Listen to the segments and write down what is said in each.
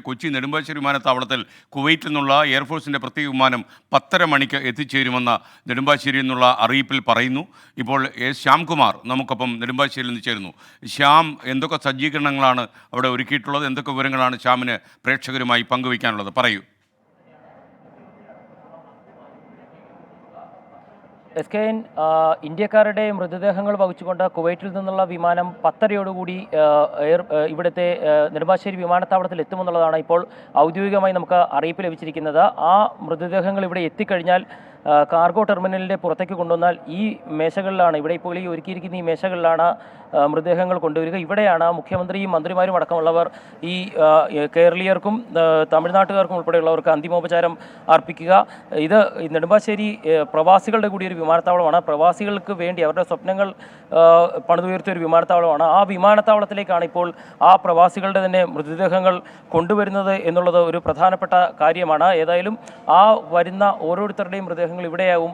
കൊച്ചി നെടുമ്പാശ്ശേരി വിമാനത്താവളത്തിൽ കുവൈറ്റിൽ നിന്നുള്ള എയർഫോഴ്സിന്റെ പ്രത്യേക വിമാനം പത്തര മണിക്ക് എത്തിച്ചേരുമെന്ന് നെടുമ്പാശ്ശേരിയിൽ നിന്നുള്ള അറിയിപ്പിൽ പറയുന്നു. ഇപ്പോൾ എസ് ശ്യാംകുമാർ നമുക്കൊപ്പം നെടുമ്പാശ്ശേരിയിൽ നിന്ന് ചേരുന്നു. ശ്യാം എന്തൊക്കെ സജ്ജീകരണങ്ങളാണ് അവിടെ ഒരുക്കിയിട്ടുള്ളത്? എന്തൊക്കെ വിവരങ്ങളാണ് ശ്യാമിന് പ്രേക്ഷകരുമായി പങ്കുവയ്ക്കാനുള്ളത്? പറയൂ. എസ് കെ എൻ ഇന്ത്യക്കാരുടെ മൃതദേഹങ്ങൾ വഹിച്ചുകൊണ്ട് കുവൈറ്റിൽ നിന്നുള്ള വിമാനം പത്തരയോടുകൂടി എയർ ഇവിടുത്തെ നെടുമ്പാശ്ശേരി വിമാനത്താവളത്തിൽ എത്തുമെന്നുള്ളതാണ് ഇപ്പോൾ ഔദ്യോഗികമായി നമുക്ക് അറിയിപ്പ് ലഭിച്ചിരിക്കുന്നത്. ആ മൃതദേഹങ്ങൾ ഇവിടെ എത്തിക്കഴിഞ്ഞാൽ കാർഗോ ടെർമിനലിന്റെ പുറത്തേക്ക് കൊണ്ടുവന്നാൽ ഈ മേശകളിലാണ് ഇവിടെ ഇപ്പോൾ ഈ ഒരുക്കിയിരിക്കുന്ന ഈ മേശകളിലാണ് മൃതദേഹങ്ങൾ കൊണ്ടുവരിക. ഇവിടെയാണ് മുഖ്യമന്ത്രിയും മന്ത്രിമാരും അടക്കമുള്ളവർ ഈ കേരളീയർക്കും തമിഴ്നാട്ടുകാർക്കും ഉൾപ്പെടെയുള്ളവർക്ക് അന്തിമോപചാരം അർപ്പിക്കുക. ഇത് നെടുമ്പാശ്ശേരി പ്രവാസികളുടെ കൂടി ഒരു വിമാനത്താവളമാണ്. പ്രവാസികൾക്ക് വേണ്ടി അവരുടെ സ്വപ്നങ്ങൾ പണിതുയർത്തിയ ഒരു വിമാനത്താവളമാണ്. ആ വിമാനത്താവളത്തിലേക്കാണ് ഇപ്പോൾ ആ പ്രവാസികളുടെ തന്നെ മൃതദേഹങ്ങൾ കൊണ്ടുവരുന്നത് എന്നുള്ളത് ഒരു പ്രധാനപ്പെട്ട കാര്യമാണ്. ഏതായാലും ആ വരുന്ന ഓരോരുത്തരുടെയും മൃതദേഹങ്ങൾ ഇവിടെയാവും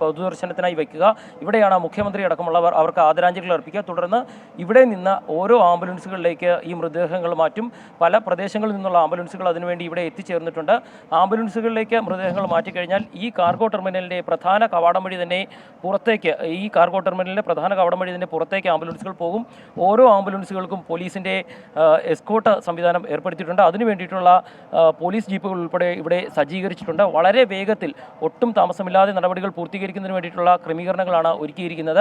പൊതുദർശനത്തിനായി വയ്ക്കുക. ഇവിടെയാണ് മുഖ്യമന്ത്രി അടക്കമുള്ളവർ അവർക്ക് ആദരാഞ്ജലികൾ അർപ്പിക്കുക. തുടർന്ന് ഇവിടെ നിന്ന് ഓരോ ആംബുലൻസുകളിലേക്ക് ഈ മൃതദേഹങ്ങൾ മാറ്റും. പല പ്രദേശങ്ങളിൽ നിന്നുള്ള ആംബുലൻസുകൾ അതിനുവേണ്ടി ഇവിടെ എത്തിച്ചേർന്നിട്ടുണ്ട്. ആംബുലൻസുകളിലേക്ക് മൃതദേഹങ്ങൾ മാറ്റിക്കഴിഞ്ഞാൽ ഈ കാർഗോ ടെർമിനലിന്റെ പ്രധാന കവാടം വഴി തന്നെ പുറത്തേക്ക് ഈ കാർഗോ ടെർമിനലിന്റെ പ്രധാന കവാടം വഴി തന്നെ പുറത്തേക്ക് ആംബുലൻസുകൾ പോകും. ഓരോ ആംബുലൻസുകൾക്കും പോലീസിന്റെ എസ്കോട്ട് സംവിധാനം ഏർപ്പെടുത്തിയിട്ടുണ്ട്. അതിനു വേണ്ടിയിട്ടുള്ള പോലീസ് ജീപ്പുകൾ ഉൾപ്പെടെ ഇവിടെ സജ്ജീകരിച്ചിട്ടുണ്ട്. വളരെ വേഗത്തിൽ ഒട്ടും താമസമില്ലാതെ നടപടികൾ പൂർത്തീകരിക്കുന്നതിന് വേണ്ടിയിട്ടുള്ള ക്രമീകരണങ്ങളാണ് ഒരുക്കിയിരിക്കുന്നത്.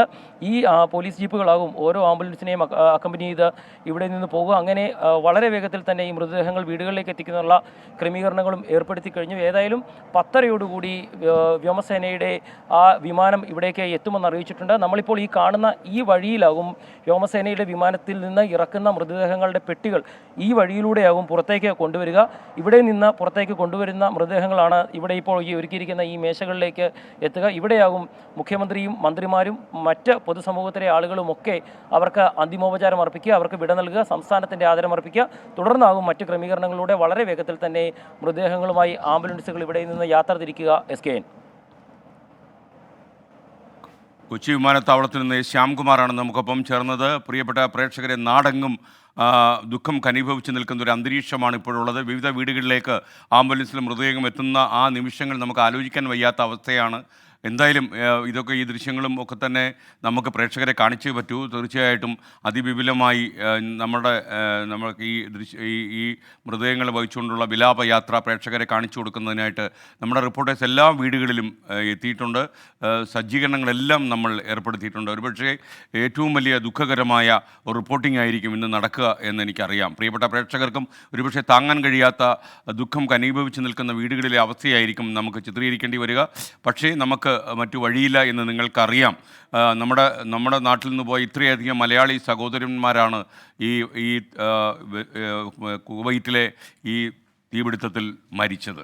ഈ പോലീസ് ജീപ്പുകളാകും ഓരോ ആംബുലൻസിനെയും അക്കമ്പനി ചെയ്ത് ഇവിടെ നിന്ന് പോകുക അങ്ങനെ വളരെ വേഗത്തിൽ തന്നെ ഈ മൃതദേഹങ്ങൾ വീടുകളിലേക്ക് എത്തിക്കുന്നതിനുള്ള ക്രമീകരണങ്ങളും ഏർപ്പെടുത്തി കഴിഞ്ഞു. ഏതായാലും പത്തരയോടുകൂടി വ്യോ- വ്യോമസേനയുടെ ആ വിമാനം ഇവിടേക്ക് എത്തുമെന്ന് അറിയിച്ചിട്ടുണ്ട്. നമ്മളിപ്പോൾ ഈ കാണുന്ന ഈ വഴിയിലാകും വ്യോമസേനയുടെ വിമാനത്തിൽ നിന്ന് ഇറക്കുന്ന മൃതദേഹങ്ങളുടെ പെട്ടികൾ ഈ വഴിയിലൂടെയാകും പുറത്തേക്ക് കൊണ്ടുവരിക. ഇവിടെ നിന്ന് പുറത്തേക്ക് കൊണ്ടുവരുന്ന മൃതദേഹങ്ങളാണ് ഇവിടെ ഇപ്പോൾ ഈ ഒരുക്കിയിരിക്കുന്ന ഈ മേശകളിലേക്ക് എത്തുക. ഇവിടെയാകും മുഖ്യമന്ത്രിയും മന്ത്രിമാരും മറ്റ് പൊതുസമൂഹത്തിലെ ആളുകളുമൊക്കെ അവർക്ക് അന്തിമോപചാരം അർപ്പിക്കുക അവർക്ക് വിട നൽകുക സംസ്ഥാനത്തിന്റെ ആദരം അർപ്പിക്കുക. തുടർന്നാകും മറ്റ് ക്രമീകരണങ്ങളിലൂടെ വളരെ വേഗത്തിൽ തന്നെ മൃതദേഹങ്ങളുമായി ആംബുലൻസുകൾ ഇവിടെ നിന്ന് യാത്ര തിരിക്കുക. S K N. കൊച്ചി വിമാനത്താവളത്തിൽ നിന്ന് ശ്യാംകുമാറാണ് നമുക്കൊപ്പം ചേർന്നത്. പ്രിയപ്പെട്ട പ്രേക്ഷകരെ നാടെങ്ങും ദുഃഖം കനിഭവിച്ച് നിൽക്കുന്ന ഒരു അന്തരീക്ഷമാണ് ഇപ്പോഴുള്ളത്. വിവിധ വീടുകളിലേക്ക് ആംബുലൻസിൽ മൃതദേഹം എത്തുന്ന ആ നിമിഷങ്ങൾ നമുക്ക് ആലോചിക്കാൻ വയ്യാത്ത അവസ്ഥയാണ്. എന്തായാലും ഇതൊക്കെ ഈ ദൃശ്യങ്ങളും ഒക്കെ തന്നെ നമുക്ക് പ്രേക്ഷകരെ കാണിച്ചേ പറ്റൂ. തീർച്ചയായിട്ടും അതിവിപുലമായി നമ്മുടെ നമ്മൾക്ക് ഈ ദൃശ്യ ഈ ഈ മൃതദേഹങ്ങൾ വഹിച്ചുകൊണ്ടുള്ള വിലാപയാത്ര പ്രേക്ഷകരെ കാണിച്ചു കൊടുക്കുന്നതിനായിട്ട് നമ്മുടെ റിപ്പോർട്ടേഴ്സ് എല്ലാ വീടുകളിലും എത്തിയിട്ടുണ്ട്. സജ്ജീകരണങ്ങളെല്ലാം നമ്മൾ ഏർപ്പെടുത്തിയിട്ടുണ്ട്. ഒരുപക്ഷേ ഏറ്റവും വലിയ ദുഃഖകരമായ റിപ്പോർട്ടിംഗ് ആയിരിക്കും ഇന്ന് നടക്കുക എന്ന് എനിക്കറിയാം. പ്രിയപ്പെട്ട പ്രേക്ഷകർക്കും ഒരുപക്ഷെ താങ്ങാൻ കഴിയാത്ത ദുഃഖം കനീഭവിച്ച് നിൽക്കുന്ന വീടുകളിലെ അവസ്ഥയായിരിക്കും നമുക്ക് ചിത്രീകരിക്കേണ്ടി വരിക. പക്ഷേ നമുക്ക് മറ്റു വഴിയില്ല എന്ന് നിങ്ങൾക്കറിയാം. നമ്മുടെ നമ്മുടെ നാട്ടിൽ നിന്ന് പോയ ഇത്രയധികം മലയാളി സഹോദരന്മാരാണ് ഈ ഈ കുവൈറ്റിലെ ഈ തീപിടുത്തത്തിൽ മരിച്ചത്.